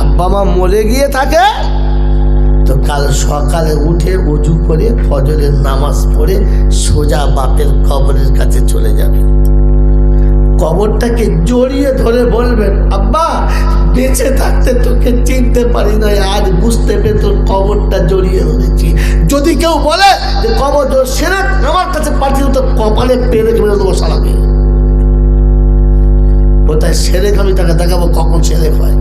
আব্বা মা মরে গিয়ে থাকে, তো কাল সকালে উঠে উজু করে ফজরের নামাজ পড়ে সোজা বাপের কবরের কাছে চলে যাবে। কবরটাকে জড়িয়ে ধরে বলবেন, আব্বা, বেঁচে থাকতে তোকে চিনতে পারি না, আজ বুঝতে পেরে তোর কবরটা জড়িয়ে ধরেছি। যদি কেউ বলে যে কবর সেরে আমার কাছে পাঠিয়ে তো কপালে পেরে মেরে দেবো সালাকে কোথায় সেরেক আমি তাকে দেখাবো, কখন সেরেক হয়?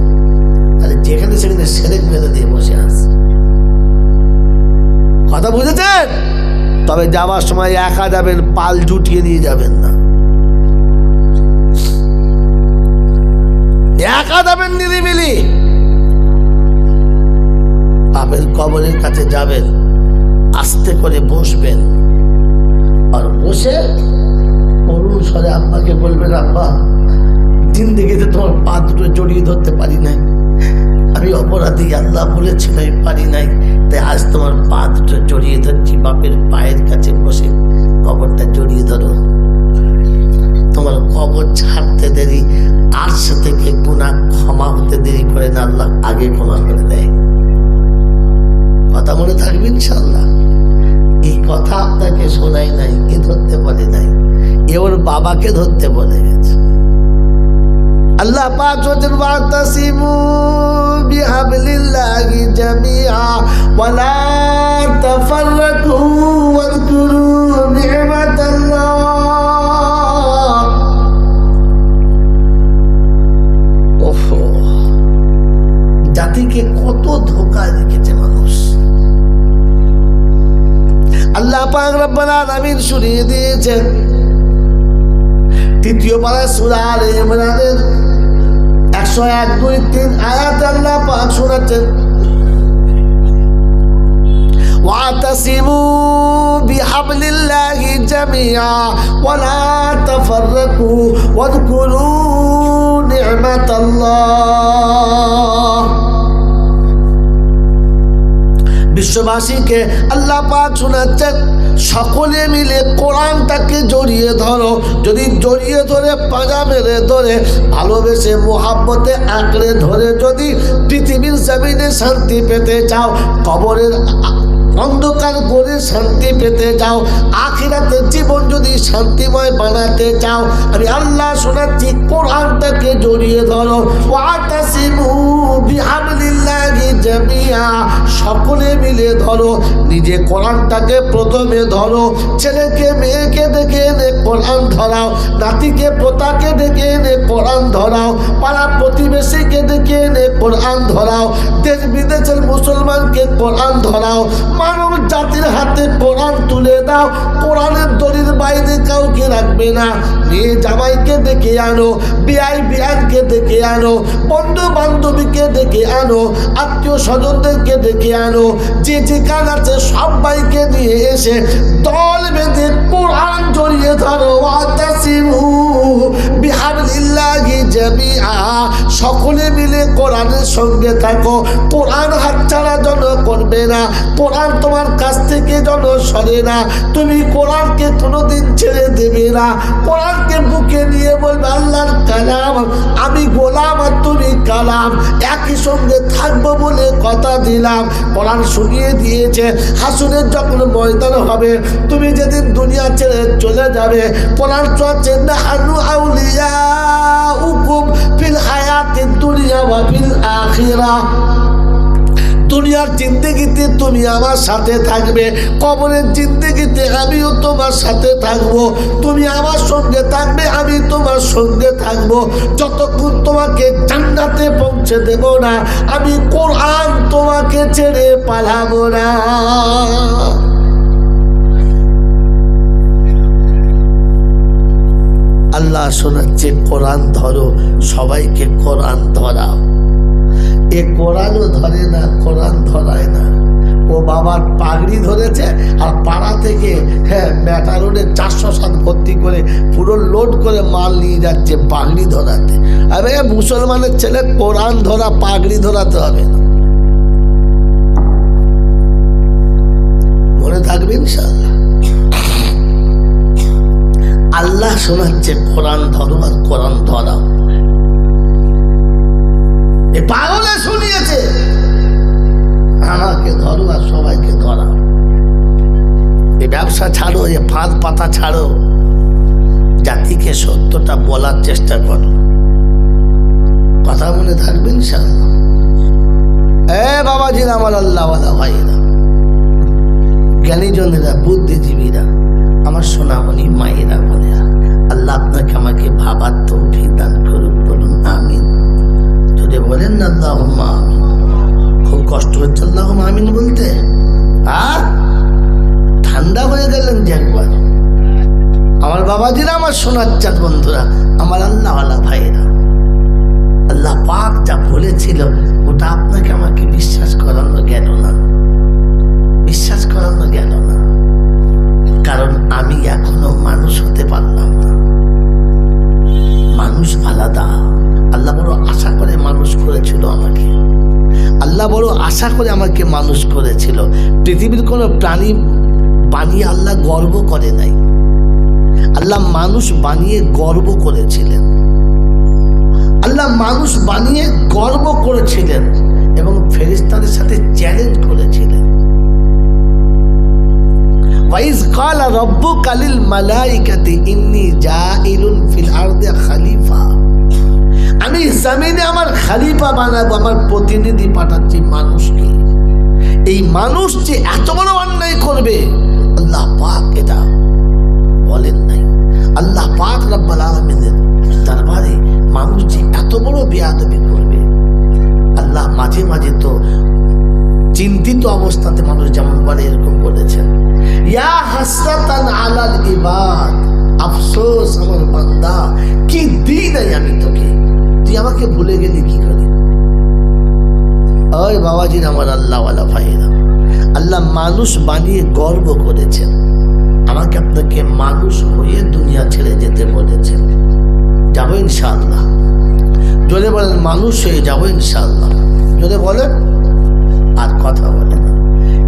যেখানে সেখানে সেরেক মেরে দিয়ে বসে আছে। কথা বুঝেছেন? তবে যাওয়ার সময় একা যাবেন, পাল জুটিয়ে দিয়ে যাবেন না। একা যাবেন নিরিবিলি। বাপের কবরের কাছে যাবেন, আস্তে করে বসবেন। আর বসে অরুণ স্বরে আব্বাকে বলবেন, আব্বা, জিন্দিগিতে তোমার পা দুটো জড়িয়ে ধরতে পারি নাই। আমি অপরাধী, আল্লাহ বলেছিল, আমি পারি নাই। তাই আজ তোমার পা দুটো জড়িয়ে ধরছি, বাপের পায়ের কাছে বসে কবরটা জড়িয়ে ধরো। তোমার কবর ছাড়তে দেরি আর্শ থেকে গুণা ক্ষমা হতে দেরি করে না, আল্লাহ আগে ক্ষমা করে দেয়। কথা মনে থাকবে ইনশাল্লাহ এই কথা আপনাকে শোনাই নাই, এ ধরতে পারে নাই। এ ওর বাবাকে ধরতে বলে গেছে। আল্লাহ পাক বলছেন ওয়াতাসিমু বিহাবলিল্লাহি জামিআ ওয়ালা তাফাররাকু ওয়াযকুরু নি'মাতাল্লাহ। জাতিকে কত ধোকা রেখেছে মানুষ। আল্লাহ পাক রব্বানা আলামিন শুনিয়ে দিয়েছেন। তৃতীয় পাড়ায় সুরা আল ইমরানের একশো এক দুই তিন আয়াত আল্লাহ পাক শোনাচ্ছেন واعتصموا بحبل الله جميعا ولا تفرقوا واذكروا نعمة الله বিশ্ববাসীকে আল্লাহ পাক শোনাচ্ছেন সকলে মিলে কোরআনটাকে জড়িয়ে ধরো। যদি জড়িয়ে ধরে পাজা মেরে ধরে, ভালোবেসে মোহাব্বতে আঁকড়ে ধরে যদি পৃথিবীর জমিনে শান্তি পেতে চাও, কবরের অন্ধকার শান্তি পেতে চাও আখিরাতের জীবন যদি শান্তিময় বানাতে চাও। আমি আল্লাহ শোনাচ্ছি কোরআনটাকে জড়িয়ে ধরো। সকলে মিলে ধরো। নিজে কোরআনটাকে প্রথমে ধরো। ছেলেকে, মেয়েকে ডেকে এনে কোরআন ধরাও। নাতিকে, পোতাকে ডেকে এনে কোরআন ধরাও। পাড়া প্রতিবেশীকে ডেকে এনে কোরআন ধরাও। দেশ বিদেশের মুসলমানকে কোরআন ধরাও। মানব জাতির হাতে কোরআন তুলে দাও। কোরআনের দলির বাইরে কাউকে রাখবে না। মেয়ে জামাইকে ডেকে আনো, বিআই বিআনকে ডেকে আনো বন্ধু বান্ধবীকে ডেকে আনো আত্মীয় স্বজনদেরকে ডেকে আনো, যে যেখানে আছে সবাইকে নিয়ে এসে দল বেঁধে কোরআন জড়িয়ে ধরো। সকলে মিলে কোরআনের সঙ্গে থাকো। কোরআন হাতছাড়া যেন করবে না। কোরআন তোমার কাছ থেকে যেন সরে না। তুমি কোরআনকে কোনোদিন ছেড়ে দেবে না। কোরআনকে বুকে নিয়ে বলবে, আল্লাহর কালাম, আমি গোলাম আর তুমি কালাম। একই সঙ্গে থাকব বলে কথা দিলাম। কোরআন শুনিয়ে দিয়েছে। হাসুনের যখন ময়দান হবে, তুমি যেদিন দুনিয়া ছেড়ে চলে যাবে, কোরআন চলছে না আউলিয়া উকুম ফিল হায়াতির দুনিয়া বা ফিল আখিরা। দুনিয়ার জিন্দগিতে তুমি আমার সাথে থাকবে। কবরের জিন্দগিতে আমিও তোমার সাথে থাকব। তুমি আমার সঙ্গে থাকবে, আমি তোমার সঙ্গে থাকব। যতক্ষণ তোমাকে জান্নাতে পৌঁছে দেব না, আমি কোরআন তোমাকে ছেড়ে পালাবো না। আল্লাহ শোনাচ্ছে কোরআন ধরো, সবাইকে কোরআন ধরাও। এ কোরআনও ধরে না কোরআন ধরায় না। ও বাবার পাগড়ি ধরেছে আর পাড়া থেকে হ্যাঁ ম্যাটা রোডে চারশো সাত ভর্তি করে পুরো লোড করে মাল নিয়ে যাচ্ছে পাগড়ি ধরাতে। আরে মুসলমানের ছেলে কোরআন ধরা, পাগড়ি ধরাতে হবে না। মনে থাকবে আল্লাহ শোনাচ্ছে কোরআন ধরো আর কোরআন ধরাও। পাগলে শুনিয়েছে। আমাকে ধরো আর সবাইকে ধরা। এই ব্যবসা ছাড়ো এই ফাঁদ পাতা ছাড়ো। জাতিকে সত্যটা বলার চেষ্টা করো। কথা মনে থাকবে ইনশাআল্লাহ। এ বাবাজিরা আমার আল্লাহওয়ালা ভাইরা জ্ঞানীজনেরা, বুদ্ধিজীবীরা, আমার সোনামণি মায়েরা বলে, আল্লাহ আপনাকে আমাকে ভাবার তৌফিক দান করুক বলুন, আমিন। যদি বলেন না আল্লাহ আমিন খুব কষ্ট হচ্ছে আল্লাহ আমিন বলতে। আর ঠান্ডা হয়ে গেলেন যে একবার। আমার বাবাজিরা, আমার সোনার চাঁদ বন্ধুরা, আমার আল্লাহ আল্লাহ ভাইরা আল্লাহ পাক যা বলেছিল, ওটা আপনাকে আমাকে বিশ্বাস করানো গেল আশা করে আমাকে মানুষ করেছিল। পৃথিবীর কোনো প্রাণী বানিয়ে আল্লাহ গর্ব করে নাই। আল্লাহ মানুষ বানিয়ে গর্ব করেছিলেন। আল্লাহ মানুষ বানিয়ে গর্ব করেছিলেন এবং ফেরিস্তাদের সাথে চ্যালেঞ্জ করেছিলেন। ওয়াইজ কালা রব্বু কালিল মালাইকাতি, ইন্নি জাইলুন ফিল আরদে জমিনে আমার খালিফা বানাবো, আমার প্রতিনিধি পাঠাচ্ছি মানুষকে। এই মানুষ যে এত বড় অন্যায় করবে, আল্লাহ পাক এটা বলেন নাই। আল্লাহ পাক রব্বাল আলমিনের দরবারে মানুষ যে এত বড় বেয়াদবি করবে, আল্লাহ মাঝে মাঝে তো চিন্তিত অবস্থাতে মানুষ যেমন বলে, এরকম বলেছেন। ইয়া হাসরাতান আলাল ইবাদ, আফসোস আমার বান্দা, কি দিই নাই আমি তোকে। তুই আমাকে ভুলে গেলি কি করে? ওই বাবাজির আমার আল্লাহওয়ালা ভাইয়েরা। আল্লাহ মানুষ বানিয়ে গর্ব করেছেন। আমাকে আপনাকে মানুষ হয়ে দুনিয়া ছেড়ে যেতে বলেছেন। যাব ইনশাআল্লাহ। জোরে বলেন, মানুষ হয়ে যাব ইনশাআল্লাহ। জোরে বলেন, আর কথা বলেন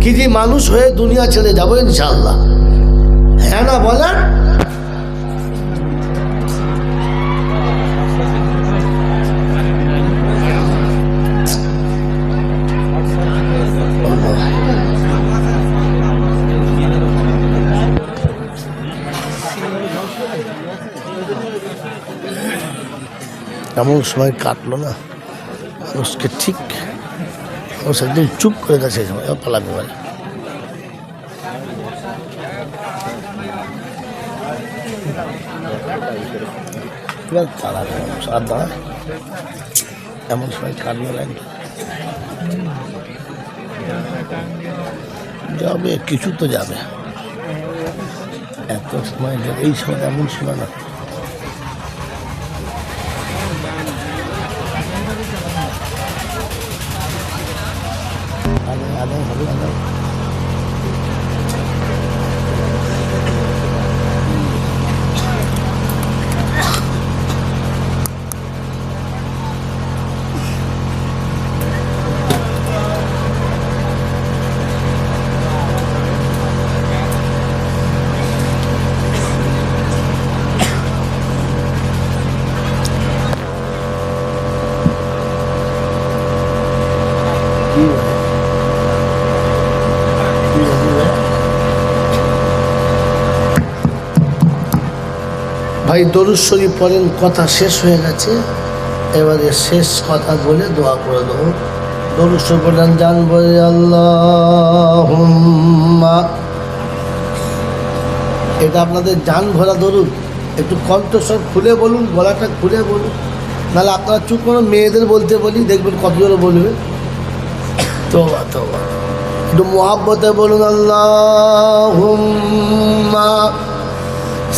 কি যে মানুষ হয়ে দুনিয়া ছেড়ে যাব ইনশাআল্লাহ। হ্যাঁ না বলেন? এমন সময় কাটলো না। মানুষকে ঠিক মানুষ একদম চুপ করে গেছে সময় পালাতে পারে এবার আর দাঁড়ায় এমন সময় কাটলো লাগল যাবে, কিছু তো যাবে। এত সময় এই সময় এমন সময় না। ভাই দরুদ শরীফ পড়েন, কথা শেষ হয়ে গেছে। এবারে শেষ কথা বলে দোয়া করে দেবো। দরুদ শরীফ পড়েন বলে আল্লাহ এটা আপনাদের জান ভরা দরুদ। একটু কণ্ঠস্বর খুলে বলুন, গলাটা খুলে বলুন। নাহলে আপনারা চুপ করুন মেয়েদের বলতে বলি, দেখবেন কত জোরে বলবে। তো তোবা একটু মোহাব্বতে বলুন আল্লাহ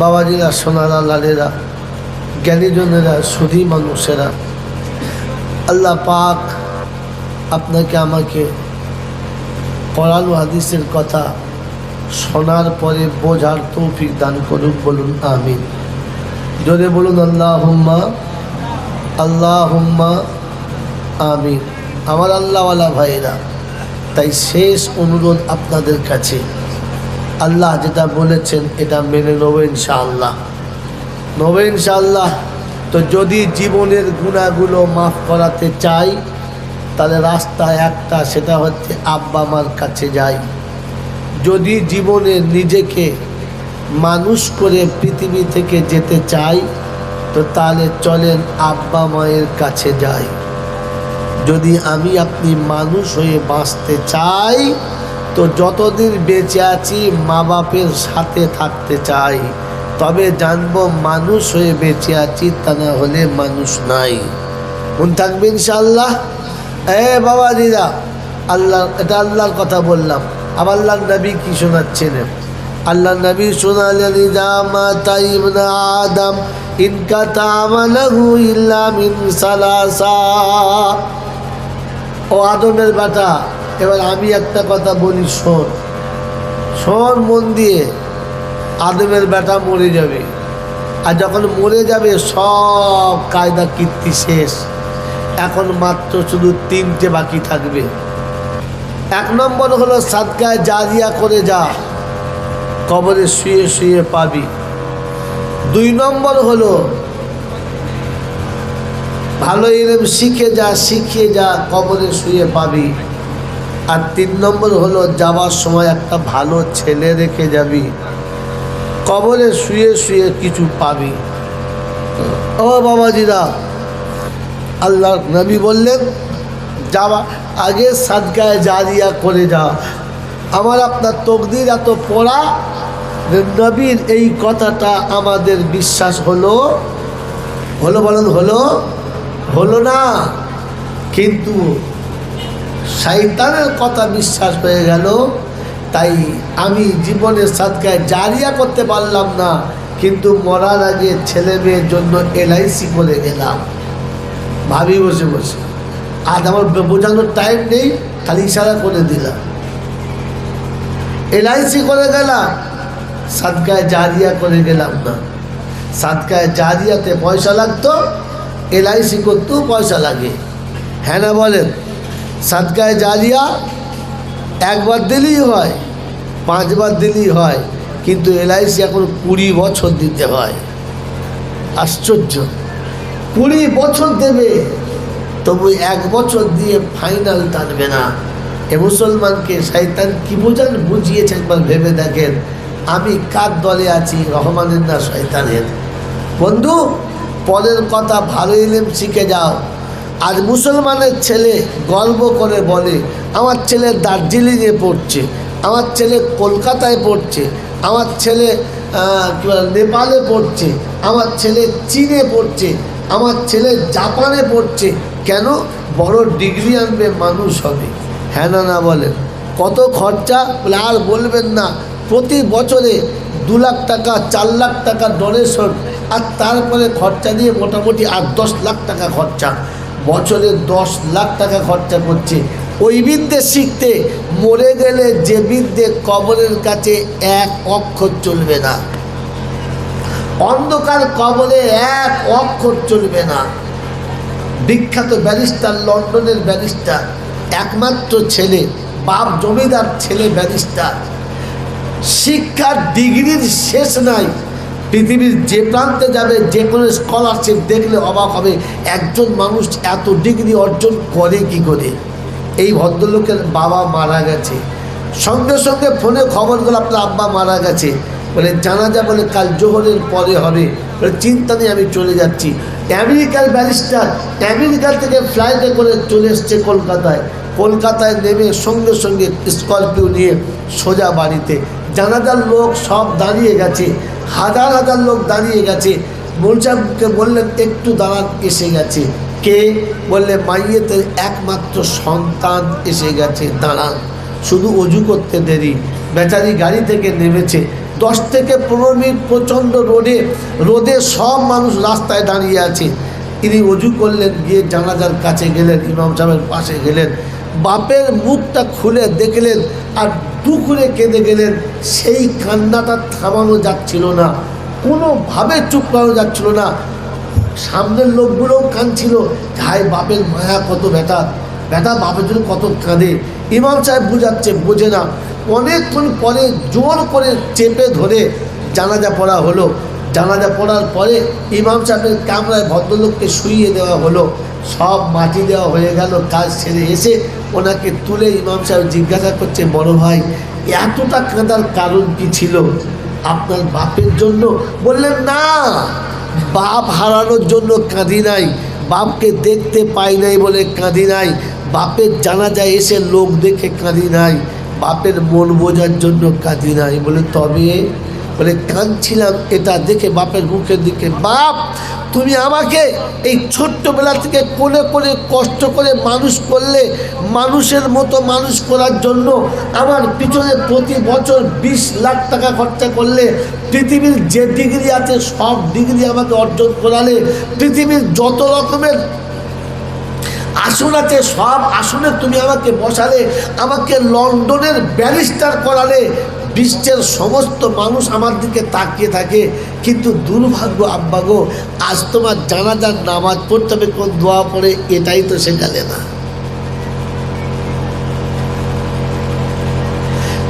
বাবাজিরা, সোনারা, লালেরা, জ্ঞানীজনেরা, সুধী মানুষেরা, আল্লাহ পাক আপনাকে, আমাকে ও হাদিসের কথা শোনার পরে বোঝার তৌফিক দান করুক বলুন, আমিন। যদি বলুন আল্লাহ হুম্মা আল্লাহ হুম্মা আমিন। আমার আল্লাহওয়ালা ভাইরা তাই শেষ অনুরোধ আপনাদের কাছে। আল্লাহ যেটা বলেছেন, এটা মেনে নেব ইনশাআল্লাহ। নেব ইনশাআল্লাহ। তো যদি জীবনের গুণাগুলো মাফ করাতে চাই, তাহলে রাস্তা একটা, সেটা হচ্ছে আব্বা মার কাছে যাই। যদি জীবনে নিজেকে মানুষ করে পৃথিবী থেকে যেতে চাই, তো তাহলে চলেন আব্বা মায়ের কাছে যাই। যদি আমি আপনি মানুষ হয়ে বাঁচতে চাই তো যতদিন বেঁচে আছি মা বাপের সাথে থাকতে চাই। তবে জানব মানুষ হয়ে বেঁচে আছি, তা না হলে মানুষ নাই। মন থাকবে ইনশাল্লাহ এ বাবা দিদা, আল্লাহ, এটা আল্লাহর কথা বললাম। আবার আল্লাহ নবী কি শোনাচ্ছেন? আল্লাহ নবী শোনালেন আদম ইনকা ও আদমের বেটা এবার আমি একটা কথা বলি, শোন। শোন মন দিয়ে, আদমের বেটা মরে যাবে। আর যখন মরে যাবে, সব কায়দা কীর্তি শেষ। এখন মাত্র শুধু তিনটে বাকি থাকবে। এক নম্বর হলো সাদকায় জারিয়া করে যা, কবরে শুয়ে শুয়ে পাবি। দুই নম্বর হলো, ভালো এরম শিখে যা, শিখিয়ে যা, কবরে শুয়ে পাবি। আর তিন নম্বর হলো যাওয়ার সময় একটা ভালো ছেলে রেখে যাবি। কবরে শুয়ে শুয়ে কিছু পাবি। ও বাবাজিরা আল্লাহ নবী বললেন, যাওয়া, আগে সাদকায় জারিয়া করে যা। আমার আপনার তকদির এত পড়া, নবীর এই কথাটা আমাদের বিশ্বাস হলো হলো বলেন হলো হলো না। কিন্তু শয়তানের কথা বিশ্বাস হয়ে গেল। তাই আমি জীবনের সাদকায় জারিয়া করতে পারলাম না, কিন্তু মরার আগে ছেলে মেয়ের জন্য এলআইসি করে গেলাম। ভাবি বসে বসে, আজ আমার বোঝানোর টাইম নেই, খালি ইশারা করে দিলাম। এলআইসি করে গেলাম সাদকায় জারিয়া করে গেলাম না। সাদকায় জারিয়াতে পয়সা লাগতো, এলআইসি করতেও পয়সা লাগে। হ্যাঁ না বলেন? সাদকায় জারিয়া একবার দিলেই হয়, পাঁচবার দিলেই হয়, কিন্তু এলআইসি এখন কুড়ি বছর দিতে হয়। আশ্চর্য। কুড়ি বছর দেবে, তবু এক বছর দিয়ে ফাইনাল টানবে না। এ মুসলমানকে শয়তান কি বোঝান? বুঝিয়েছে একবার ভেবে দেখেন। আমি কার দলে আছি? রহমানের না শয়তানের? বন্ধু, পরের কথা ভালো ইলেম শিখে যাও। আজ মুসলমানের ছেলে গর্ব করে বলে, আমার ছেলে দার্জিলিংয়ে পড়ছে, আমার ছেলে কলকাতায় পড়ছে, আমার ছেলে নেপালে পড়ছে, আমার ছেলে চীনে পড়ছে, আমার ছেলে জাপানে পড়ছে। কেন? বড় ডিগ্রি আনবে মানুষ হবে। হ্যাঁ না না বলেন কত খরচা? আর বলবেন না। প্রতি বছরে দু লাখ টাকা, চার লাখ টাকা ডোনেশন আর তারপরে খরচা দিয়ে মোটামুটি আট দশ লাখ টাকা খরচা। বছরে দশ লাখ টাকা খরচা করছে। ওই বিদ্যে শিখতে মরে গেলে যে বিদ্যে কবরের কাছে এক অক্ষর চলবে না। অন্ধকার কবরে এক অক্ষর চলবে না। বিখ্যাত ব্যারিস্টার, লন্ডনের ব্যারিস্টার, একমাত্র ছেলে, বাপ জমিদার ছেলে ব্যারিস্টার। শিক্ষার ডিগ্রির শেষ নাই। পৃথিবীর যে প্রান্তে যাবে, যে কোনো স্কলারশিপ দেখলে অবাক হবে, একজন মানুষ এত ডিগ্রি অর্জন করে কি করে? এই ভদ্রলোকের বাবা মারা গেছে। সঙ্গে সঙ্গে ফোনে খবর গেল আপনার আব্বা মারা গেছে। বলে, জানাজা বলে কাল জোহরের পরে হবে। বলে, চিন্তা নেই, আমি চলে যাচ্ছি। আমেরিকার ব্যারিস্টার আমেরিকা থেকে ফ্লাইটে করে চলে এসছে কলকাতায়। কলকাতায় নেমে সঙ্গে সঙ্গে স্করপিও নিয়ে সোজা বাড়িতে। জানাজার লোক সব দাঁড়িয়ে গেছে। হাজার হাজার লোক দাঁড়িয়ে গেছে। মোলসাবকে বললেন, একটু দাঁড়ান, এসে গেছে। কে? বললে, মাইয়েতের একমাত্র সন্তান এসে গেছে, দাঁড়ান। শুধু অজু করতে দেরি। বেচারি গাড়ি থেকে নেমেছে। দশ থেকে পনেরো মিনিট প্রচণ্ড রোদে রোদে সব মানুষ রাস্তায় দাঁড়িয়ে আছে। তিনি অজু করলেন, গিয়ে জানাজার কাছে গেলেন, ইমাম সাহেবের পাশে গেলেন। বাপের মুখটা খুলে দেখলেন আর দুকুরে কেঁদে গেলেন সেই কান্নাটা থামানো যাচ্ছিল না, কোনোভাবে চুপ করানো যাচ্ছিল না। সামনের লোকগুলোও কাঁদছিল ভাই বাপের মায়া, কত ব্যথা ব্যথা বাপের জন্য কত কাঁদে। ইমাম সাহেব বুঝাচ্ছে, বোঝে না। অনেকক্ষণ পরে জোর করে চেপে ধরে জানাজা পড়া হলো। জানাজা পড়ার পরে ইমাম সাহেবের কামরায় ভদ্রলোককে শুইয়ে দেওয়া হলো। সব মাটি দেওয়া হয়ে গেল, কাজ ছেড়ে এসে ওনাকে তুলে ইমাম সাহেব জিজ্ঞাসা করছে, বড় ভাই, এতটা কাঁদার কারণ কি ছিল? আপনার বাপের জন্য? বললেন, না, বাপ হারানোর জন্য কাঁদি নাই, বাপকে দেখতে পাই নাই বলে কাঁদি নাই, বাপের জানাজায় এসে লোক দেখে কাঁদি নাই, বাপের মন বোঝার জন্য কাঁদি নাই। বলে, তবে বলে কাঁদছিলাম, এটা দেখে বাপের মুখের দিকে, বাপ, তুমি আমাকে এই ছোট্টবেলা থেকে কোলে কোলে কষ্ট করে মানুষ করলে, মানুষের মতো মানুষ করার জন্য আমার পিছনে প্রতি বছর বিশ লাখ টাকা খরচা করলে, পৃথিবীর যে ডিগ্রি আছে সব ডিগ্রি আমাকে অর্জন করালে, পৃথিবীর যত রকমের আসন আছে সব আসনে তুমি আমাকে বসালে, আমাকে লন্ডনের ব্যারিস্টার করালে বিশ্বের সমস্ত মানুষ আমার দিকে তাকিয়ে থাকে, কিন্তু দুর্ভাগ্য আব্বাগো আজ তোমার জানাজার নামাজ পড়তে হবে কোন দোয়া পড়ে এটাই তো শেখালে না।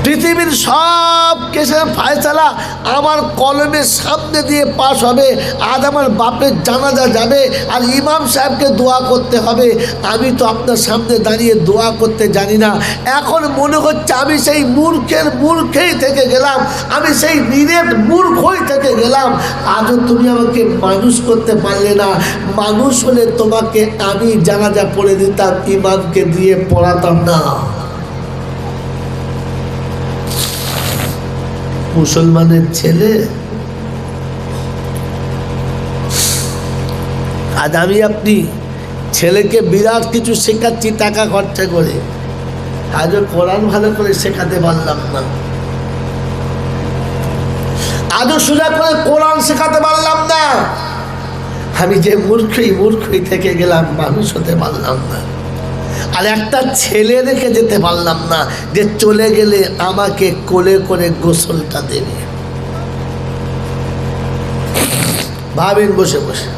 পৃথিবীর সব কেসের ফায়সালা আমার কলমের সামনে দিয়ে পাশ হবে। আজ আমার বাপের জানাজা যাবে আর ইমাম সাহেবকে দোয়া করতে হবে। আমি তো আপনার সামনে দাঁড়িয়ে দোয়া করতে জানি না। এখন মনে হচ্ছে আমি সেই মূর্খের মূর্খেই থেকে গেলাম। আমি সেই নিরেট মূর্খই থেকে গেলাম। আজও তুমি আমাকে মানুষ করতে পারলে না। মানুষ হলে তোমাকে আমি জানাজা পড়ে দিতাম, ইমামকে দিয়ে পড়াতাম না। মুসলমানের ছেলে? আজ আমি আপনি ছেলেকে বিরাট কিছু শেখাচ্ছি, টাকা খরচা করে। আজও কোরআন ভালো করে শেখাতে পারলাম না। আজও সোজা করে কোরআন শেখাতে পারলাম না। আমি যে মূর্খই মূর্খই থেকে গেলাম, মানুষ হতে পারলাম না। আর একটা ছেলে রেখে যেতে পারলাম না যে চলে গেলে আমাকে কোলে করে গোসলটা দেবে। ভাবেন বসে বসে।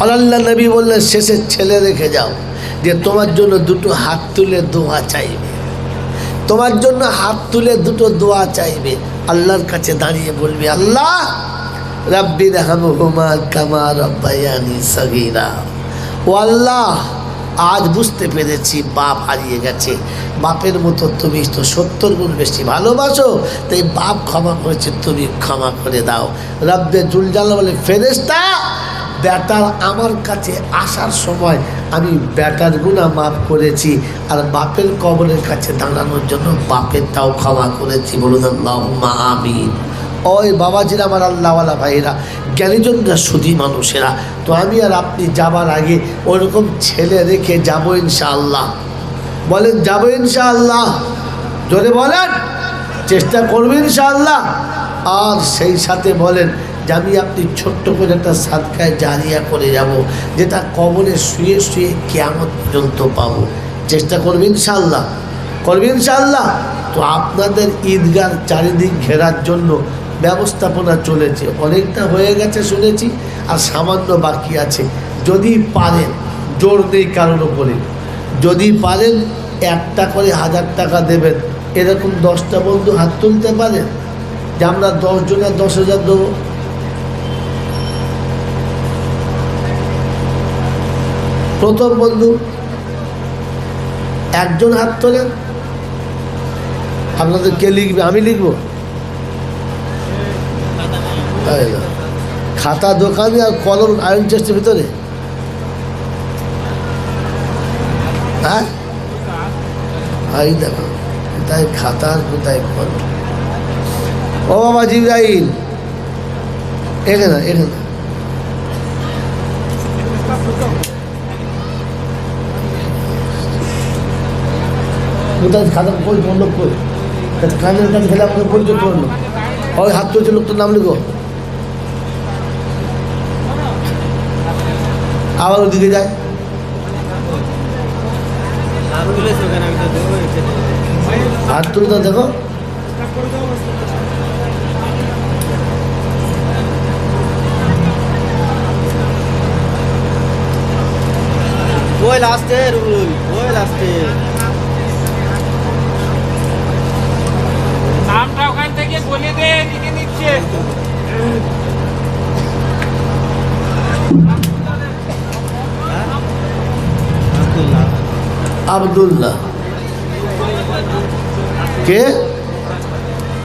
আল্লাহ নবী বললেন, শেষে ছেলে রেখে যাও, যে তোমার জন্য দুটো হাত তুলে দোয়া চাইবে। তোমার জন্য হাত তুলে দুটো দোয়া চাইবে। আল্লাহর কাছে দাঁড়িয়ে বলবে, আল্লাহ রাব্বির হামহুমা কামা রব্বায়ানি সগীরা। ও আল্লাহ আজ বুঝতে পেরেছি বাপ হারিয়ে গেছে। বাপের মতো তুমি তো সত্তর গুণ বেশি ভালোবাসো, তাই বাপ ক্ষমা করেছে, তুমি ক্ষমা করে দাও। রব্বে জুলজাল বলে ফেরেস্তা ব্যাটার আমার কাছে আসার সময় আমি ব্যাটার গুণা মাফ করেছি, আর বাপের কবরের কাছে দাঁড়ানোর জন্য বাপের তাও ক্ষমা করেছি। বলুন আল্লাহ আমিন। ওই বাবাজিরা আমার আল্লাহওয়ালা ভাইয়েরা, জ্ঞানীজনরা, সুধী মানুষেরা। তো আমি আর আপনি যাবার আগে ওরকম ছেলে রেখে যাব ইনশাআল্লাহ। বলেন, যাব ইনশাআল্লাহ। জোরে বলেন, চেষ্টা করব ইনশাআল্লাহ। আর সেই সাথে বলেন যে আমি আপনি ছোট্ট করে একটা সাদকায় জারিয়া করে যাব, যেটা কবরে শুয়ে শুয়ে কেমন পর্যন্ত পাবো। চেষ্টা করবে ইনশাআল্লাহ। করবে ইনশাআল্লাহ। তো আপনাদের ঈদগার চারিদিক ঘেরার জন্য ব্যবস্থাপনা চলেছে। অনেকটা হয়ে গেছে শুনেছি, আর সামান্য বাকি আছে। যদি পারেন, জোর নেই কারোর ওপরে যদি পারেন, একটা করে হাজার টাকা দেবেন। এরকম দশটা বন্ধু হাত তুলতে পারেন? যে আমরা দশ জনের দশ হাজার দেবো। প্রথম বন্ধু, একজন হাত তোলেন। আপনাদের কে লিখবে? আমি লিখব? তাই না। খাতা, দোকানে আর কলম আয়রন চেষ্টের ভিতরে? হ্যাঁ? দেখো, কোথায় খাতা কোথায় কোথায় খাতা খেলে আমাকে পরিচয় করল ওই হাত তুলছে লোকটার নাম লিখো। আবার ওদিকে যায় হাত তুলতে দেখো। ওই লাস্টে রুল ওই লাস্টে নামটা ওখান থেকে বলে দে লিখে নিচ্ছে। আবদুল্লাহ। কে?